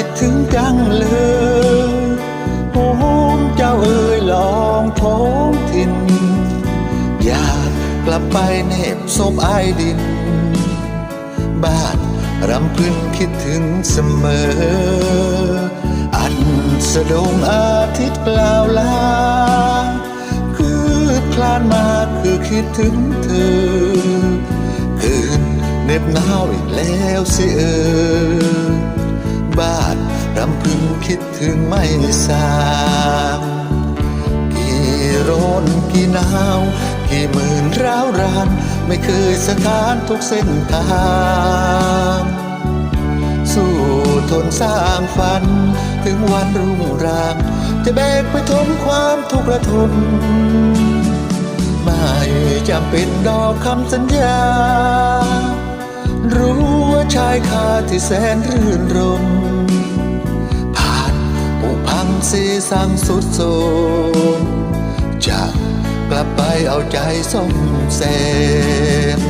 ิดถึงจังเลยโอ้มเจ้าเอ๋ยลองท้องถิ่น อยากกลับไปเนบศพอดิน บ้านรำพึงคิดถึงเสมอ อันสะดงอาทิตย์กล่าวลา คือคลานมาคือคิดถึงเธอ คืนเน็บหนาวอีกแล้วสิเออ บ้านรำพึงคิดถึงไม่สางกี่ร้อนกี่หนาว กี่หมื่นร้าวราน ไม่เคยสถานทุกเส้นทางสู้ทนสร้างฝัน ถึงวันรุ่งราง จะแบกไปทนความทุกข์ระทนไม่จำเป็นดอกคำสัญญา รู้ว่าชายคาที่แสนรื่นรมผ่านผู้ พังเสสังสุดโซมจะกลับไปเอาใจส่มแซม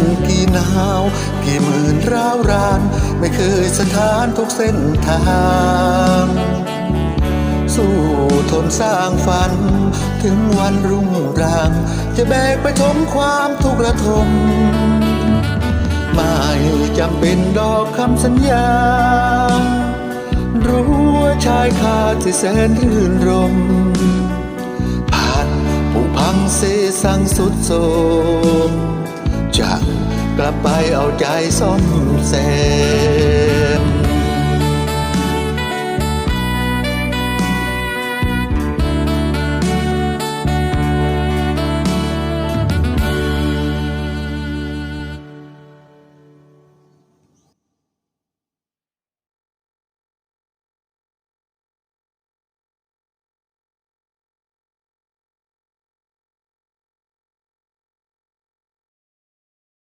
นกี่หนาว กี่หมื่นร้าวราน ไม่เคยสถานทุกเส้นทาง สู้ทนสร้างฝัน ถึงวันรุ่งราง จะแบกไปทมความทุกข์ระทมไม่จำเป็นดอกคำสัญญา รู้ว่าชายคาที่แสนรื่นรมผ่านผู้พังเสสังสุดโทม จะกลับไปเอาใจซ่อมแซม